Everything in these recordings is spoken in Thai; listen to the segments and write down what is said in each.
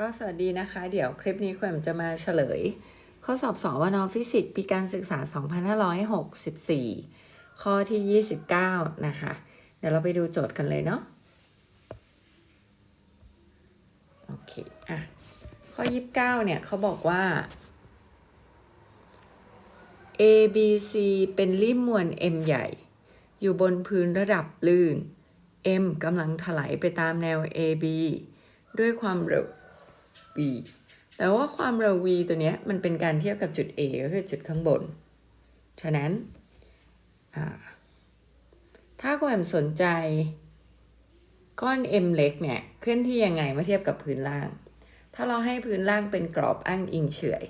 ก็สวัสดีนะคะ เดี๋ยวคลิปนี้คุณแหม่มจะมาเฉลย ข้อสอบสอบวนอฟิสิกส์ปีการศึกษา 2564 ข้อที่ 29 นะคะ เดี๋ยวเราไปดูโจทย์กันเลยเนาะโอเคอะข้อ 29 เนี่ยเขาบอกว่า A B C เป็นริมมวล M ใหญ่ อยู่บนพื้นระดับลื่น M กำลังถลายไปตามแนว AB ด้วยความเร็ว v แต่ว่าความเร็ว v ตัวเนี้ยมันเป็นการเทียบกับจุด A ก็คือจุดข้างบน ฉะนั้น ถ้าคุณแอมสนใจก้อน m เล็กเนี่ยเคลื่อนที่ยังไงเมื่อเทียบกับพื้นล่าง ถ้าเราให้พื้นล่างเป็นกรอบอ้างอิงเฉย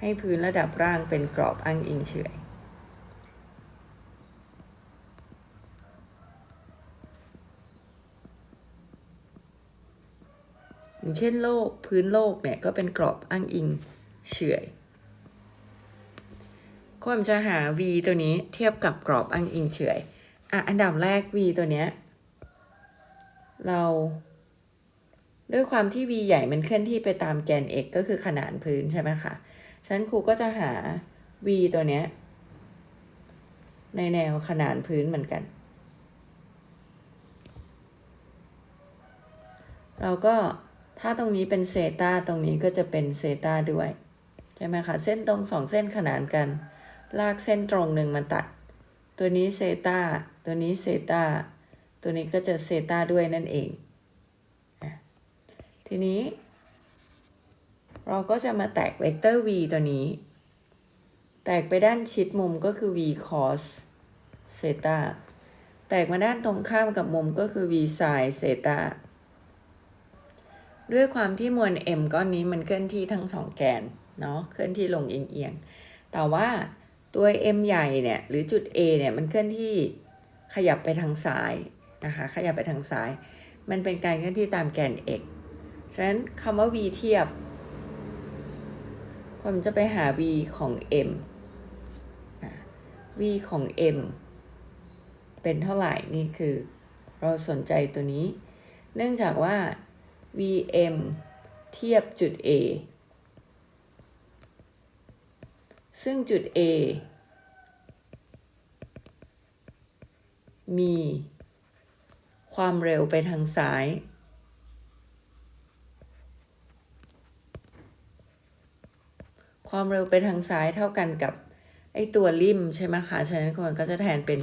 ให้พื้นระดับล่างเป็นกรอบอ้างอิงเฉย อย่างเช่นโลกพื้นโลกเนี่ยก็เป็นกรอบอ้างอิงเฉอยก็ผมจะหา v ตัวนี้เทียบกับกรอบอ้างอิงเฉอยอะอันดับแรก v ตัวเนี้ยเรา ด้วยความที่ v ใหญ่มันเคลื่อนที่ไปตามแกน x ก็คือขนานพื้นใช่ไหมคะฉะนั้นครูก็จะหา v ตัวเนี้ยในแนวขนานพื้นเหมือนกัน เราก็ ถ้าตรงนี้เป็นเซตาตรงนี้ก็จะเป็นเซตาด้วย ใช่ไหมคะ เส้นตรงสองเส้นขนานกัน ลากเส้นตรงหนึ่งมาตัด ตัวนี้เซตาตัวนี้เซตาตัวนี้ก็จะเซตาด้วยนั่นเอง ทีนี้ เราก็จะมาแตกเวกเตอร์ v ตัวนี้ แตกไปด้านชิดมุมก็คือ v cos เซตาแตกมาด้านตรงข้ามกับมุมก็คือ v sin เซตา ด้วยความที่มวล m ก้อนนี้มันเคลื่อนที่ทั้งสองแกนเนาะเคลื่อนที่ลงเอียงๆแต่ว่าตัว m ใหญ่เนี่ยหรือจุด A เนี่ยมันเคลื่อนที่ขยับไปทางซ้ายนะคะขยับไปทางซ้าย มันเป็นการเคลื่อนที่ตามแกน x ฉะนั้นคำว่า v เทียบผมจะไปหา v ของ m v ของ m เป็นเท่าไหร่นี่คือ เราสนใจตัวนี้ เนื่องจากว่า VM เทียบจุด A ซึ่งจุด A มีความเร็วไปทางซ้าย ความเร็วไปทางซ้ายเท่ากันกับไอตัวริมใช่ไหมคะ ฉะนั้นคนก็จะแทนเป็น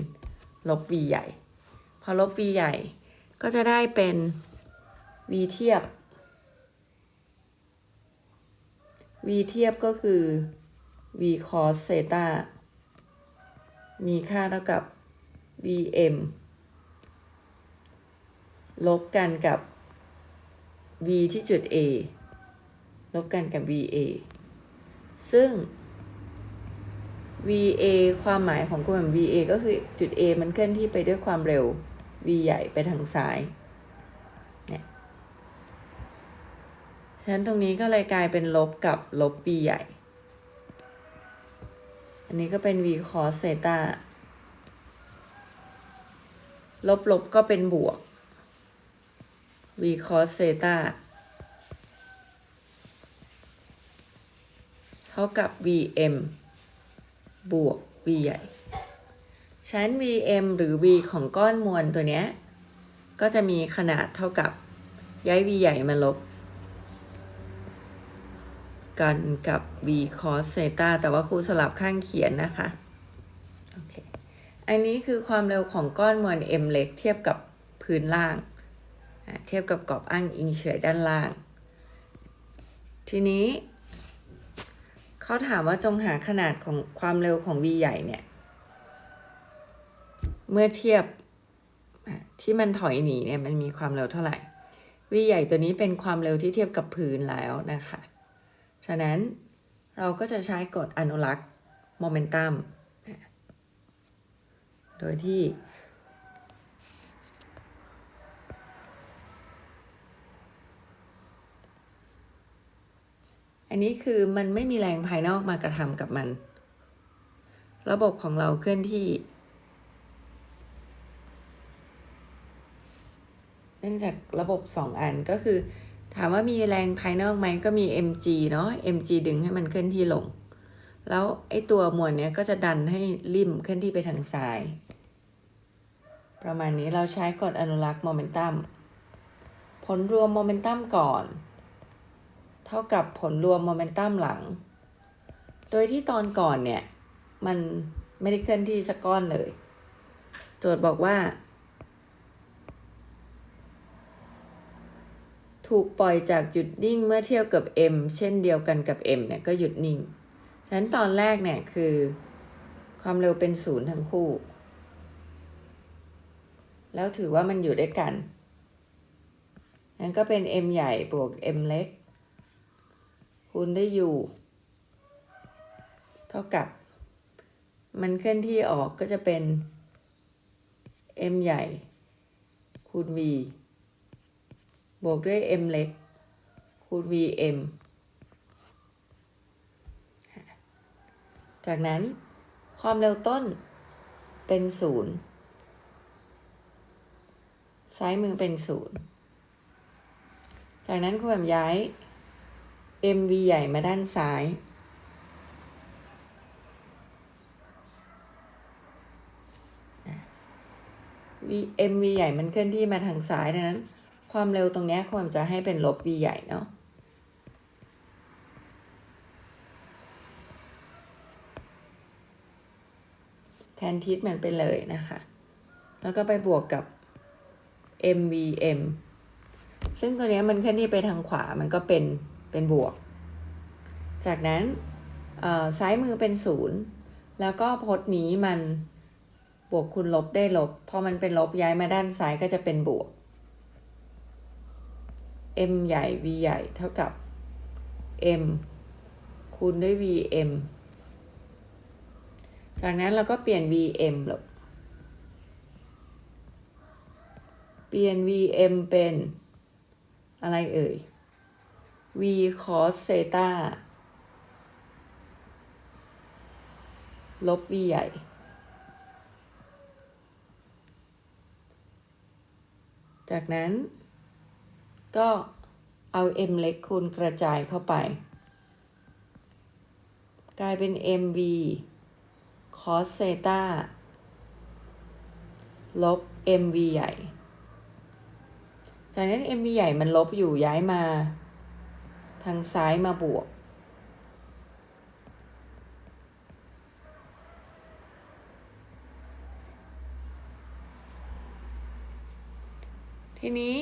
ลบ v ใหญ่ พอลบ v ใหญ่ก็จะได้เป็น v เทียบ v เทียบก็คือ v cos เซตามีค่าเท่ากับ vm ลบกันกับ v ที่จุด a ลบกันกับ va ซึ่ง va ความหมายของกลุ่ม va ก็คือจุด a มันเคลื่อนที่ไปด้วยความเร็ว v ใหญ่ไปทางซ้าย ฉะนั้นตรงนี้ก็เลยกลายเป็นลบกับลบ b ใหญ่ อันนี้ก็เป็น v cos เซตาลบลบก็เป็นบวก v cos เซตาเท่ากับ vm บวก v ใหญ่ฉะนั้น vm หรือ v ของก้อนมวลตัวเนี้ย ก็จะมีขนาดเท่ากับย้าย v ใหญ่มาลบ กันกับ v cos เซตาแต่ว่าครูสลับข้างเขียนนะคะโอเคอันนี้คือความเร็วของก้อนมวล m เล็กเทียบกับพื้นล่าง เทียบกับกรอบอ้างอิงเฉยด้านล่าง ทีนี้เขาถามว่าจงหาขนาดของความเร็วของ v ใหญ่เนี่ย เมื่อเทียบที่มันถอยหนีเนี่ยมันมีความเร็วเท่าไหร่ v ใหญ่ตัวนี้เป็นความเร็วที่เทียบกับพื้นแล้วนะคะ ฉะนั้นเราก็จะใช้กฎอนุรักษ์โมเมนตัม โดยที่ อันนี้คือมันไม่มีแรงภายนอกมากระทำกับมัน ระบบของเราเคลื่อนที่เนื่องจากระบบสองอันก็คือ ถามว่ามีแรงภายนอกไหมก็มี mg เนาะ mg ดึงให้มันเคลื่อนที่ลง แล้วไอ้ตัวมวลเนี้ยก็จะดันให้ริมเคลื่อนที่ไปทางซ้าย ประมาณนี้เราใช้กฎอนุรักษ์โมเมนตัมผลรวมโมเมนตัมก่อน เท่ากับผลรวมโมเมนตัมหลัง โดยที่ตอนก่อนเนี่ย มันไม่ได้เคลื่อนที่สักก้อนเลย โจทย์บอกว่า ถูกปล่อยจากหยุดนิ่งเมื่อเทียบกับ m เช่นเดียวกันกับ m เนี่ยก็หยุดนิ่งฉะนั้นตอนแรกเนี่ยคือ ความเร็วเป็นศูนย์ทั้งคู่ แล้วถือว่ามันอยู่ด้วยกันนั้นก็เป็น m ใหญ่บวก m เล็ก คูณด้วย u เท่ากับ มันเคลื่อนที่ออกก็จะเป็น m ใหญ่คูณ v บวกด้วย m เล็ก คูณ vm จากนั้นความเร็วต้นเป็นศูนย์ซ้ายมือเป็นศูนย์จากนั้นคุณแบบย้าย mv ใหญ่มาด้านซ้าย v mv ใหญ่มันเคลื่อนที่มาทางซ้ายดังนั้น ความเร็วตรงนี้ควรจะให้เป็นลบ v ใหญ่เนาะแทนทิศมันไปเลยนะคะ แล้วก็ไปบวกกับ mvm ซึ่งตัวนี้มันเคลื่อนที่ไปทางขวามันก็เป็นเป็นบวก จากนั้นซ้ายมือเป็นศูนย์แล้วก็พจน์นี้มันบวกคูณลบได้ลบ พอมันเป็นลบย้ายมาด้านซ้ายก็จะเป็นบวก m ใหญ่ v ใหญ่เท่ากับ m คูณด้วย vm จากนั้นเราก็เปลี่ยน vm หลบเปลี่ยน vm เป็นอะไรเอ่ย v cos theta ลบ v ใหญ่ จากนั้น ก็เอา m เล็กคูณกระจายเข้าไป กลายเป็น mv cos theta ลบ mv ใหญ่ จากนั้น mv ใหญ่มันลบอยู่ย้ายมา ทางซ้ายมาบวก ทีนี้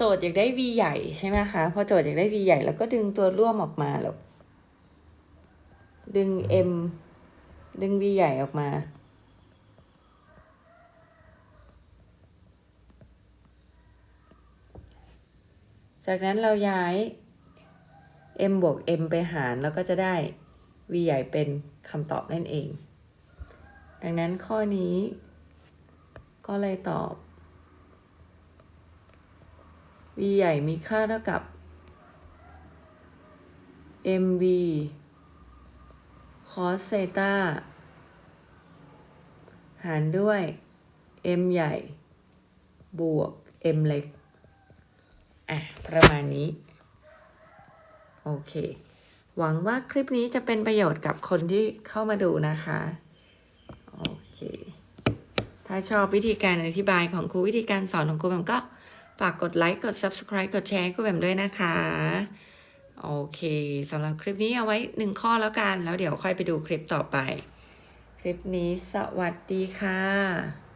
โจทย์อยากได้ v ใหญ่ใช่ไหมคะ พอโจทย์อยากได้ v ใหญ่แล้วก็ดึงตัวร่วมออกมาแล้ว ดึง m ดึง v ใหญ่ออกมา จากนั้นเราย้าย m บวก m ไปหารแล้วก็จะได้ v ใหญ่เป็นคำตอบนั่นเอง ดังนั้นข้อนี้ก็เลยตอบ v ใหญ่มีค่าเท่ากับ mv cos theta หารด้วย m ใหญ่ บวก m เล็ก อะ ประมาณนี้ โอเค หวังว่าคลิปนี้จะเป็นประโยชน์กับคนที่เข้ามาดูนะคะ โอเค ถ้าชอบวิธีการอธิบายของครูวิธีการสอนของครูแบมก็ ฝากกดไลค์ กด subscribe กดแชร์กูแบมด้วยนะคะ โอเคสำหรับคลิปนี้เอาไว้หนึ่งข้อแล้วกัน แล้วเดี๋ยวค่อยไปดูคลิปต่อไป คลิปนี้สวัสดีค่ะ